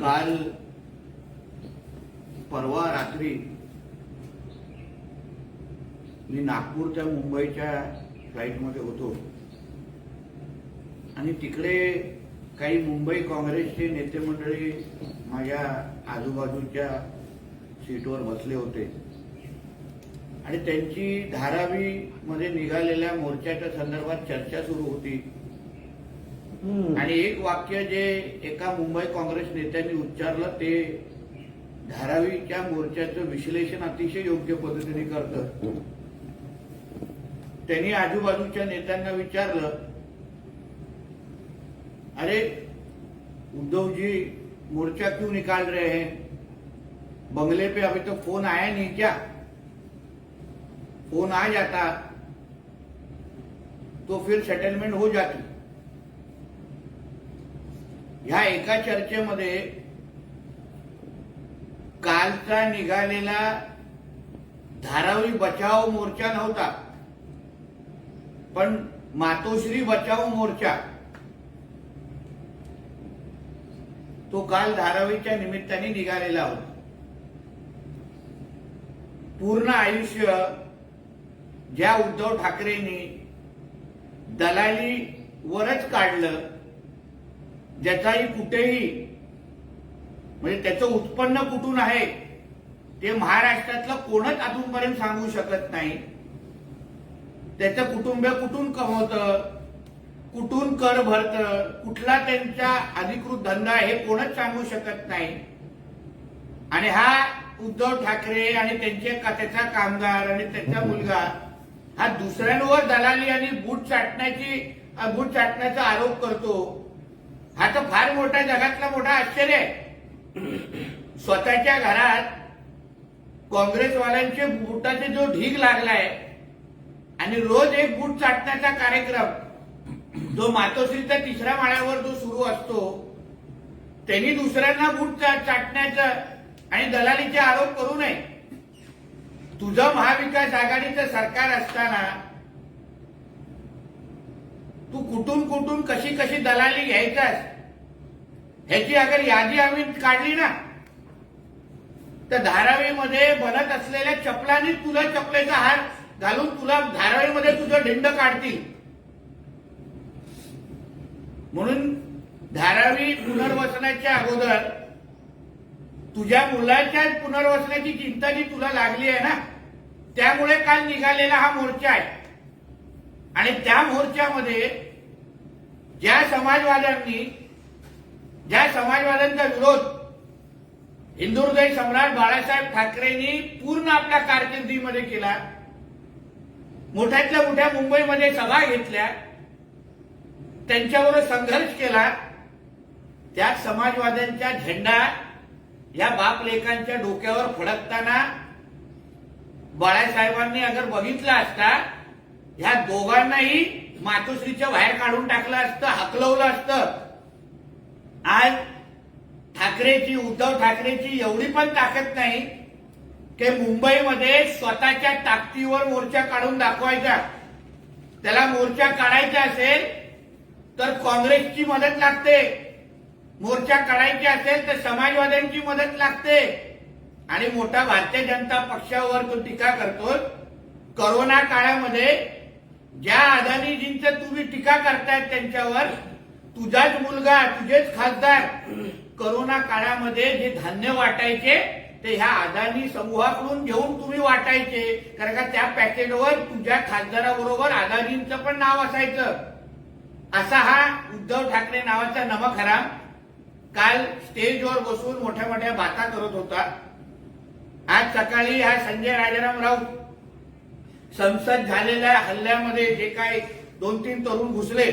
काल परवा रात्री मी नागपूरच्या मुंबईच्या फ्लाईटमध्ये होतो. आणि तिकडे काही मुंबई काँग्रेसचे नेते मंडळी माझ्या आजूबाजूच्या सीटवर बसले होते. आणि त्यांची धारावी मध्ये निघालेल्या मोर्चाच्या संदर्भात चर्चा सुरू होती. आणि एक वाक्य जे एका मुंबई काँग्रेस नेत्यांनी उच्चारलं ते धारावीच्या मोर्चाचं विश्लेषण अतिशय योग्य पद्धतीने करत. त्यांनी आजूबाजूच्या नेत्यांना विचारलं अरे उद्धवजी मोर्चा क्यों निकाल रहे हैं? बंगले पे अभी तो फोन आया नहीं क्या? फोन आ जाता तो फिर सेटलमेंट हो जाती। ह्या एका चर्चेमध्ये कालचा निघालेला धारावी बचाव मोर्चा नव्हता. पण मातोश्री बचाव मोर्चा तो काल धारावीच्या निमित्ताने निघालेला होता. पूर्ण आयुष्य ज्या उद्धव ठाकरेंनी दलालीवरच काढलं ज्याचाही कुठेही म्हणजे त्याचं उत्पन्न कुठून आहे ते महाराष्ट्रातलं कोणच अजूनपर्यंत सांगू शकत नाही. त्याचं कुटुंब कुठून कमवतं कुठून कर भरतं कुठला त्यांचा अधिकृत धंदा आहे हे कोणच सांगू शकत नाही. आणि हा उद्धव ठाकरे आणि त्यांचे त्याचा कामगार आणि त्याचा मुलगा हा दुसऱ्यांवर दलाली आणि बूट चाटण्याची बूट चाटण्याचा आरोप करतो. हा तर फार मोठा जगातला मोठा आश्चर्य आहे. स्वतःच्या घरात काँग्रेसवाल्यांचे बुटाचे जो ढीग लागलाय आणि रोज एक बूट चाटण्याचा कार्यक्रम जो मातोश्रीच्या तिसऱ्या माळ्यावर जो सुरू असतो त्यांनी दुसऱ्यांना बूट चाटण्याचा चाटण्याचं आणि दलालीचे आरोप करू नये. तुझं महाविकास आघाडीचं सरकार असताना तू कुठून कुठून कशी कशी दलाली घ्यायचास? ह्याची अगर यादी आम्ही काढली ना तर धारावीमध्ये बनत असलेल्या चपलांनी तुला चपलेचा हार घालून तुला धारावीमध्ये तुझं ढिंड काढतील. म्हणून धारावी पुनर्वसनाच्या अगोदर तुझ्या मुलाच्या पुनर्वसनाची चिंता जी तुला लागली आहे ना त्यामुळे काल निघालेला हा मोर्चा आहे. आणि त्या मोर्चामध्ये ज्या समाजवाद्यांनी ज्या समाजवाद्यांचा विरोध हिंदू सम्राट बाळासाहेब ठाकरेंनी पूर्ण आपल्या कारकिर्दीमध्ये केला मोठ्यातल्या मोठ्या मुंबईमध्ये सभा घेतल्या त्यांच्याबरोबर संघर्ष केला त्या समाजवाद्यांचा झेंडा या बापलेखांच्या डोक्यावर फडकताना बाळासाहेबांनी अगर बघितला असता ह्या दोघांनाही मातोश्रीच्या बाहेर काढून टाकलं असतं हकलवलं असतं. आज ठाकरेची उद्धव ठाकरेची एवढी पण ताकद नाही की मुंबईमध्ये स्वतःच्या ताकदीवर मोर्चा काढून दाखवायचा. त्याला मोर्चा काढायचा असेल तर काँग्रेसची मदत लागते. मोर्चा काढायची असेल तर समाजवाद्यांची मदत लागते. आणि मोठा भारतीय जनता पक्षावर तो टीका करतो करोना काळामध्ये ज्या अदानीजींचं तुम्ही टीका करतायत त्यांच्यावर तुझाच मुलगा तुझेच खासदार करोना काळामध्ये जे धान्य वाटायचे ते ह्या अदानी समूहाकडून घेऊन तुम्ही वाटायचे. कारण का त्या पॅकेटवर तुझ्या खासदाराबरोबर अदानींचं पण नाव असायचं. असा हा उद्धव ठाकरे नावाचा नमक काल स्टेजवर बसून मोठ्या मोठ्या बाता करत होता. आज सकाळी हा संजय राजाराम राऊत संसद झालेल्या हल्ल्यामध्ये जे काही दोन तीन तरुण घुसले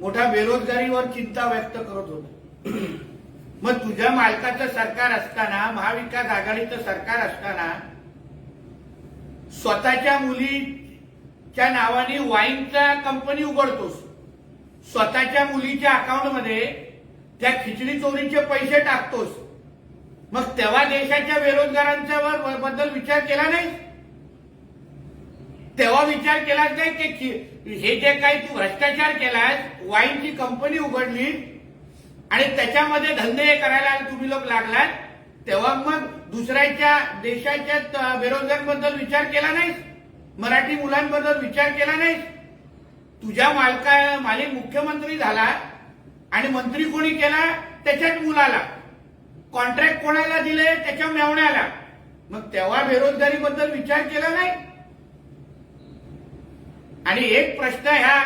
मोठ्या बेरोजगारीवर चिंता व्यक्त करत होते. मग तुझ्या मालकाचं सरकार असताना महाविकास आघाडीचं सरकार असताना स्वतःच्या मुलीच्या नावाने वाईनचा कंपनी उघडतोस. स्वतःच्या मुलीच्या अकाउंटमध्ये त्या खिचडी चोरीचे पैसे टाकतोस. मग तेव्हा देशाच्या बेरोजगारांच्या बद्दल विचार केला नाही तेव्हा विचार केलाच नाही की हे जे काही तू भ्रष्टाचार केलास वाईनची कंपनी उघडली आणि त्याच्यामध्ये धंदे करायला तुम्ही लोक लागलात तेव्हा मग दुसऱ्याच्या देशाच्या त- बेरोजगारांबद्दल विचार केला नाहीस? मराठी मुलांबद्दल विचार केला नाहीस? तुझ्या मालका मालिक मुख्यमंत्री झाला आणि मंत्री कोणी केला? त्याच्याच मुलाला. कॉन्ट्रॅक्ट कोणाला दिले त्याच्या मेवण्याला. मग तेव्हा बेरोजगारीबद्दल विचार केला नाही? आणि एक प्रश्न ह्या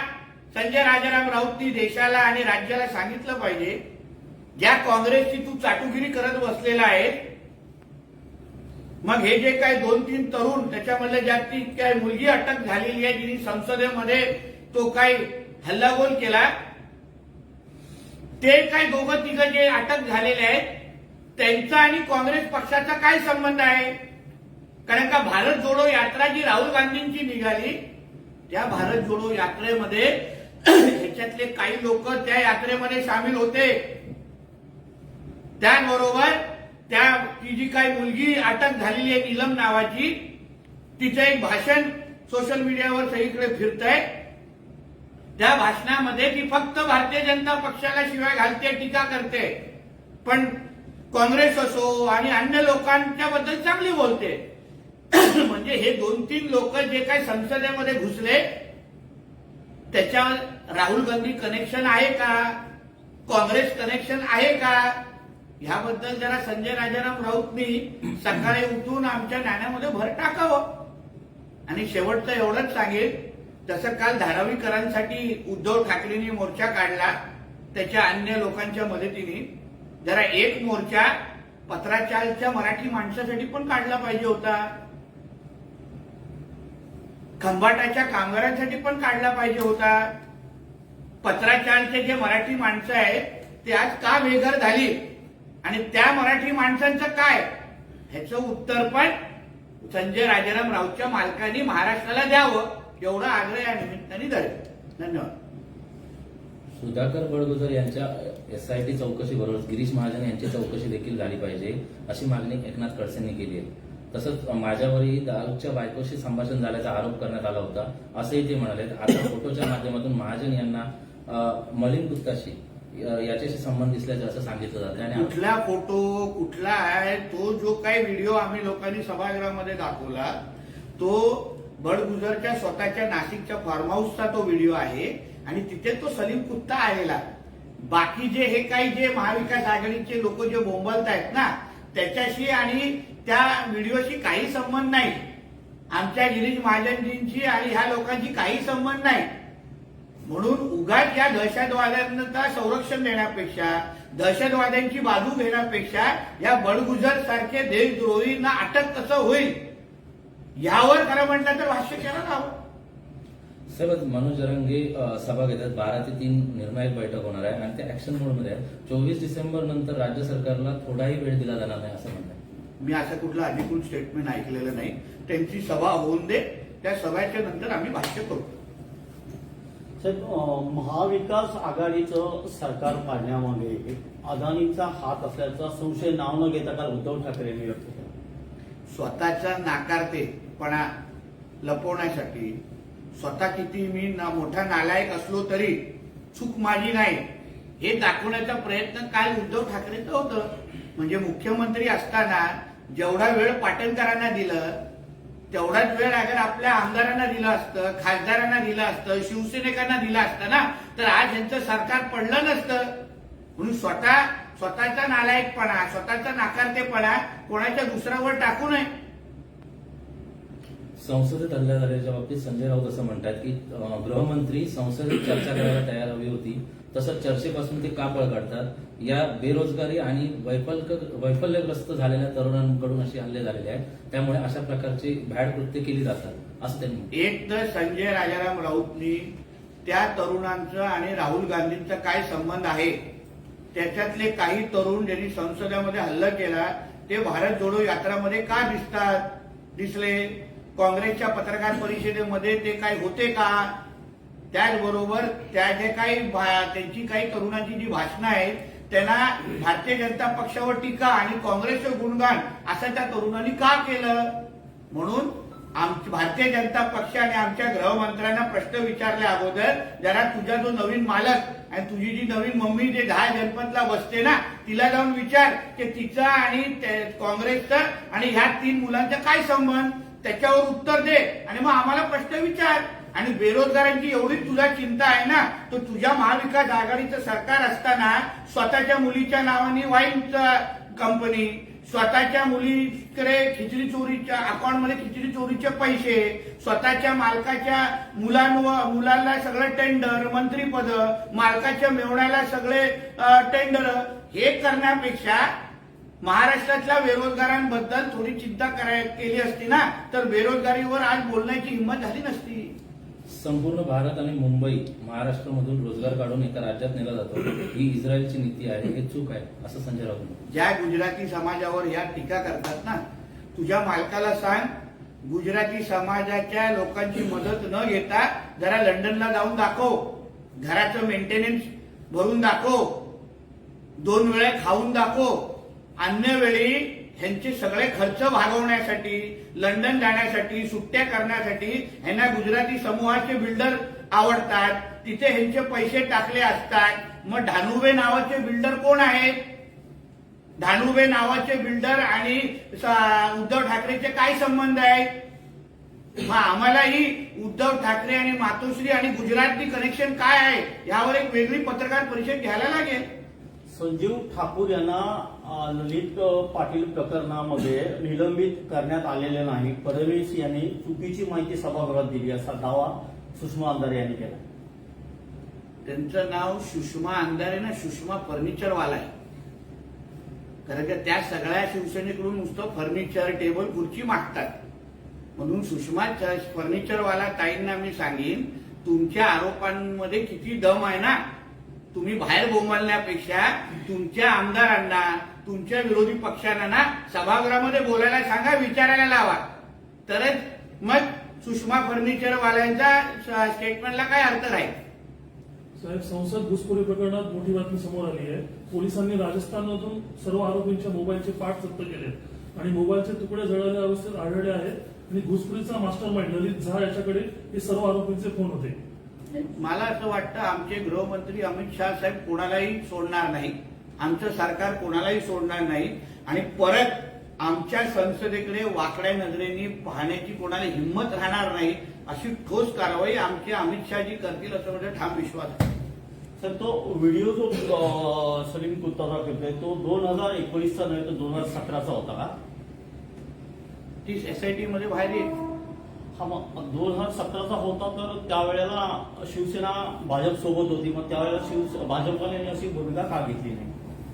संजय राजाराम राऊतनी देशाला आणि राज्याला सांगितलं पाहिजे ज्या काँग्रेसची तू चाटुगिरी करत बसलेला आहे मग हे जे काही दोन तीन तरुण त्याच्यामधल्या ज्याची काय मुलगी अटक झालेली आहे जिने संसदेमध्ये तो काही हल्लाबोल केला ते काय दोघं तिघं जे अटक झालेले आहेत त्यांचा आणि काँग्रेस पक्षाचा काय संबंध आहे? कारण का भारत जोडो यात्रा जी राहुल गांधींची निघाली त्या भारत जोडो यात्रेमध्ये ह्याच्यातले काही लोक त्या यात्रेमध्ये सामील होते. त्याचबरोबर त्या ती जी काही मुलगी अटक झालेली आहे नीलम नावाची तिचं एक भाषण सोशल मीडियावर सगळीकडे फिरत आहे त्या भाषणामध्ये ती फक्त भारतीय जनता पक्षाला शिवाय घालते टीका करते. पण काँग्रेस असो आणि अन्य लोकांच्या बद्दल चांगली बोलते. म्हणजे हे दोन तीन लोक जे काही संसदेमध्ये घुसले त्याच्या राहुल गांधी कनेक्शन आहे का? काँग्रेस कनेक्शन आहे का? ह्याबद्दल जरा संजय राजाराम राऊतनी सकाळी उठून आमच्या नाण्यामध्ये भर टाकावं. आणि शेवटचं एवढंच सांगेल तसं काल धारावीकरांसाठी उद्धव ठाकरेंनी मोर्चा काढला त्याच्या अन्य लोकांच्या मदतीने जरा एक मोर्चा पत्राचारच्या मराठी माणसासाठी पण काढला पाहिजे होता. खंबाटाच्या कामगारांसाठी पण काढला पाहिजे होता. पत्राचारचे जे मराठी माणसं आहेत ते आज का बेघर झाली? आणि त्या मराठी माणसांचं काय? ह्याचं उत्तर पण संजय राजाराम रावच्या मालकांनी महाराष्ट्राला द्यावं एवढं आग्रह या निमित्ताने धरेल. धन्यवाद. सुधाकर बडगुजर यांच्या एसआयटी चौकशीबरोबर गिरीश महाजन यांची चौकशी देखील झाली पाहिजे अशी मागणी एकनाथ खडसेंनी केली आहे. तसंच माझ्यावरही दारूच्या बायकोशी संभाषण झाल्याचा आरोप करण्यात आला होता. असंही ते म्हणाले. आता फोटोच्या माध्यमातून महाजन यांना मलिन गुप्ताशी याच्याशी संबंध दिसल्याचं असं सांगितलं जातं. आणि कुठला फोटो कुठला आहे तो जो काही व्हिडिओ आम्ही लोकांनी सभागृहामध्ये दाखवला तो बडगुजरच्या स्वतःच्या नाशिकच्या फार्म हाऊसचा तो व्हिडिओ आहे आणि तिथे तो सलीम कुत्ता आलेला. बाकी जे हे काही जे महाविकास आघाडीचे लोक जे बोंबलत आहेत ना त्याच्याशी आणि त्या व्हिडिओशी काही संबंध नाही. आमच्या गिरीश महाजनजींची आणि ह्या लोकांची काही संबंध नाही. म्हणून उगाच या दहशतवाद्यांना संरक्षण देण्यापेक्षा दहशतवाद्यांची बाजू घेण्यापेक्षा या बडगुजर सारखे देशद्रोहींना अटक कसं होईल? यावर खरं म्हटलं तर भाष्य करायला हवं सर मनोज रंगे सभा घेतात. बारा ते तीन निर्णायक बैठक होणार आहे आणि ते ऍक्शन मोडमध्ये आहे. चोवीस डिसेंबर नंतर राज्य सरकारला थोडाही वेळ दिला जाणार नाही असं म्हणतात मी असं कुठलं अधिकृत स्टेटमेंट ऐकलेलं नाही. त्यांची सभा होऊन दे त्या सभाच्या नंतर आम्ही भाष्य करू. साहेब महाविकास आघाडीचं सरकार पाडण्यामागे अदानीचा हात असल्याचा संशय नाव न घेता काल उद्धव ठाकरेंनी व्यक्त केला. स्वतःचा नाकारतेपणा लपवण्यासाठी स्वतः किती मी ना मोठा नालायक असलो तरी चूक माझी नाही. हे दाखवण्याचा प्रयत्न काल उद्धव ठाकरेचं होतं. म्हणजे मुख्यमंत्री असताना जेवढा वेळ पाटणकरांना दिलं तेवढाच वेळ अगर आपल्या आमदारांना दिलं असतं खासदारांना दिलं असतं शिवसैनिकांना दिलं असतं ना तर आज यांचं सरकार पडलं नसतं. म्हणून स्वतः स्वतःचा नालायकपणा स्वतःचा नाकारतेपणा कोणाच्या दुसऱ्यावर टाकू नये. संसदेत हल्ला झाल्याच्या बाबतीत संजय राऊत असं म्हणतात की गृहमंत्री संसदेत चर्चा करायला तयार हवी होती. तसंच चर्चेपासून ते का पळ काढतात. या बेरोजगारी आणि वैफल्य वैफल्यग्रस्त झालेल्या तरुणांकडून असे हल्ले झालेले आहेत. त्यामुळे अशा प्रकारची भॅड कृत्य केली जातात असं त्यांनी एक तर संजय राजाराम राऊतनी त्या तरुणांचं आणि राहुल गांधींचा काय संबंध आहे? त्याच्यातले काही तरुण ज्यांनी संसदेमध्ये हल्ला केला ते भारत जोडो यात्रामध्ये का दिसतात? दिसले? काँग्रेसच्या पत्रकार परिषदेमध्ये ते काय होते का? त्याचबरोबर त्या जे काही भा- त्यांची काही तरुणांची जी भाषणं आहेत त्यांना भारतीय जनता पक्षावर टीका आणि काँग्रेसचं गुणगान असं त्या तरुणांनी का केलं? म्हणून आमची भारतीय जनता पक्षाने आमच्या गृहमंत्र्यांना प्रश्न विचारल्या अगोदर जरा तुझा जो नवीन मालक आणि तुझी जी नवीन मम्मी जे दहा जनपदला बसते ना तिला जाऊन विचार की तिचा आणि काँग्रेसचा आणि ह्या तीन मुलांचा काय संबंध? त्याच्यावर उत्तर दे आणि मग आम्हाला प्रश्न विचार. आणि बेरोजगारांची एवढी तुझा चिंता आहे ना तर तुझ्या महाविकास आघाडीचं सरकार असताना स्वतःच्या मुलीच्या नावाने वाईनचा कंपनी स्वतःच्या मुलीकडे खिचडी चोरीच्या अकाउंटमध्ये खिचडी चोरीचे पैसे स्वतःच्या मालकाच्या मुलांवर मुलांना सगळं टेंडर मंत्रीपद मालकाच्या मेवण्याला सगळे टेंडर हे करण्यापेक्षा महाराष्ट्रातल्या बेरोजगारांबद्दल थोडी चिंता कराय केली असती ना तर बेरोजगारीवर आज बोलण्याची हिंमत झाली नसती. संपूर्ण भारत आणि मुंबई महाराष्ट्रामधून रोजगार काढून एका राज्यात नेला जातो. ही इस्रायलची नीती आहे हे चूक आहे असं संजय राऊत ज्या गुजराती समाजावर या टीका करतात ना तुझ्या मालकाला सांग गुजराती समाजाच्या लोकांची मदत न घेता जरा लंडनला जाऊन दाखव घराचं मेंटेनन्स भरून दाखव दोन वेळा खाऊन दाखव अन्य वेळी ह्यांचे सगळे खर्च भागवण्यासाठी लंडन जाण्यासाठी सुट्ट्या करण्यासाठी ह्यांना गुजराती समूहाचे बिल्डर आवडतात. तिथे ह्यांचे पैसे टाकले असतात. मग ढानुबे नावाचे बिल्डर कोण आहेत? धानुबे नावाचे बिल्डर आणि उद्धव ठाकरेचे काय संबंध आहेत? मग आम्हालाही उद्धव ठाकरे आणि मातोश्री आणि गुजरातची कनेक्शन काय आहे? यावर एक वेगळी पत्रकार परिषद घ्यायला लागेल. संजीव ठाकूर यांना ललित पाटील प्रकरणामध्ये निलंबित करण्यात आलेले नाही. फडणवीस यांनी चुकीची माहिती सभागृहात दिली असा दावा सुषमा अंधारे यांनी केला. त्यांचं नाव सुषमा अंधारे ना सुषमा फर्निचरवाला आहे. कारण का त्या सगळ्या शिवसेनेकडून नुसतं फर्निचर टेबल खुर्ची मागतात. म्हणून सुषमा फर्निचरवाला ताईंना मी सांगेन तुमच्या आरोपांमध्ये किती दम आहे ना? तुम्ही बाहेर बोंबलण्यापेक्षा तुमच्या आमदारांना तुमच्या विरोधी पक्षांना ना सभागृहामध्ये बोलायला सांगा विचारायला लावा. तरच मग सुषमा फर्निचरवाल्यांच्या स- स्टेटमेंटला काय अर्थ राहील? साहेब संसद घुसखोरी प्रकरणात मोठी बातमी समोर आली आहे. पोलिसांनी राजस्थानमधून सर्व आरोपींच्या मोबाईलचे पाठ जप्त केले आणि मोबाईलचे तुकडे जळालेल्या अवस्थेत आढळले आहेत. आणि घुसखोरीचा मास्टर माइंड ललित झा याच्याकडे हे सर्व आरोपींचे फोन होते. मला असं वाटतं आमचे गृहमंत्री अमित शहा साहेब कोणालाही सोडणार नाही आमचं सरकार कोणालाही सोडणार नाही. आणि परत आमच्या संसदेकडे वाकड्या नजरेने पाहण्याची कोणाला हिंमत राहणार नाही अशी ठोस कारवाई आमचे अमित शहाजी करतील असं माझा ठाम विश्वास आहे. सर तो व्हिडिओ जो सलीम कुर्ताचा करतोय तो दोन हजार एकोणीसचा नव्हे तर दोन हजार सतराचा होता का? ती एसआयटी मध्ये बाहेर येईल. हा मग दोन हजार सतराचा होता तर त्यावेळेला शिवसेना भाजप सोबत होती मग त्यावेळेला शिव भाजपवाल्यांनी अशी भूमिका का घेतली नाही?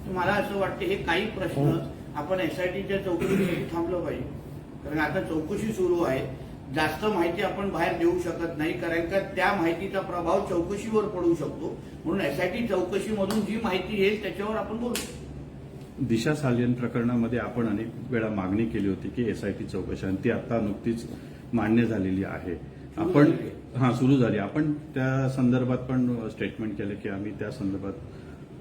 मला असं वाटतं हे काही प्रश्न आपण एसआयटीच्या चौकशीसाठी थांबलं पाहिजे. कारण आता चौकशी सुरू आहे. जास्त माहिती आपण बाहेर देऊ शकत नाही कारण का त्या माहितीचा प्रभाव चौकशीवर पडू शकतो. म्हणून एसआयटी चौकशीमधून जी माहिती येईल त्याच्यावर आपण बोलू दिशा सालियन प्रकरणामध्ये आपण अनेक वेळा मागणी केली होती की एसआयटी चौकशी आणि ती आता नुकतीच मान्य झालेली आहे. आपण. हा सुरू झाली आपण त्या संदर्भात पण स्टेटमेंट केलं की आम्ही त्या संदर्भात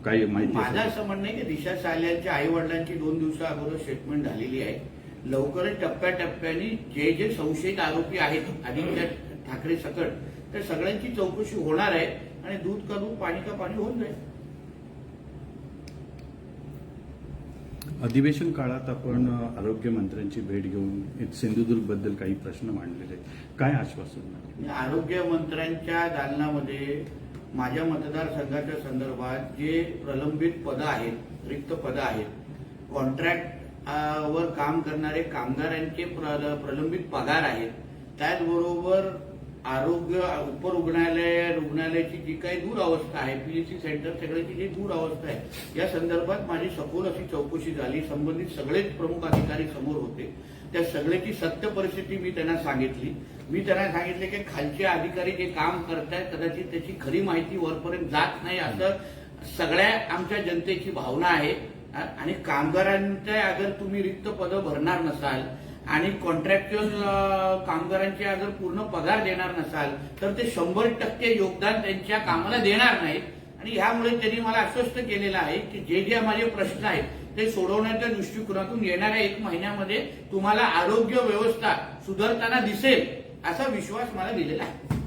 काही माहिती माझं असं म्हणणं आहे की दिशा साल्यांच्या आई वडिलांची दोन दिवसा अगोदर स्टेटमेंट झालेली आहे लवकरच टप्प्याटप्प्याने जे जे संशयित आरोपी आहेत आदित्य ठाकरे सकट त्या सगळ्यांची चौकशी होणार आहे आणि दूध का दूध पाणी का पाणी होऊन जाईल अधिवेशन काळात आपण आरोग्य मंत्र्यांची भेट घेऊन सिंधुदुर्गबद्दल काही प्रश्न मांडलेले आहेत. काय आश्वासन आहे? आणि आरोग्य मंत्र्यांच्या दालनामध्ये माझ्या मतदारसंघाच्या संदर्भात जे प्रलंबित पदं आहेत रिक्त पदं आहेत कॉन्ट्रॅक्ट वर काम करणारे कामगारांचे प्रलंबित पगार आहेत त्याचबरोबर आरोग्य उपरुग्णालय रुग्णालयाची जी काही दूर अवस्था आहे पीएचसी सेंटर सगळ्याची जी दूर अवस्था आहे या संदर्भात माझी सखोल अशी चौकशी झाली. संबंधित सगळेच प्रमुख अधिकारी समोर होते. त्या सगळ्याची सत्य परिस्थिती मी त्यांना सांगितली. मी त्यांना सांगितले की खालचे अधिकारी जे काम करतायत कदाचित त्याची खरी माहिती वरपर्यंत जात नाही असं सगळ्या आमच्या जनतेची भावना आहे. आणि कामगारांच्या अगर तुम्ही रिक्त पदं भरणार नसाल आणि कॉन्ट्रॅक्च्युअल कामगारांचे अगर पूर्ण पगार देणार नसाल तर ते शंभर टक्के योगदान त्यांच्या कामाला देणार नाहीत. आणि ह्यामुळे त्यांनी मला आश्वस्त केलेलं आहे की जे जे माझे प्रश्न आहेत ते सोडवण्याच्या दृष्टिकोनातून येणाऱ्या एक महिन्यामध्ये तुम्हाला आरोग्य व्यवस्था सुधारताना दिसेल असा विश्वास मला दिलेला आहे.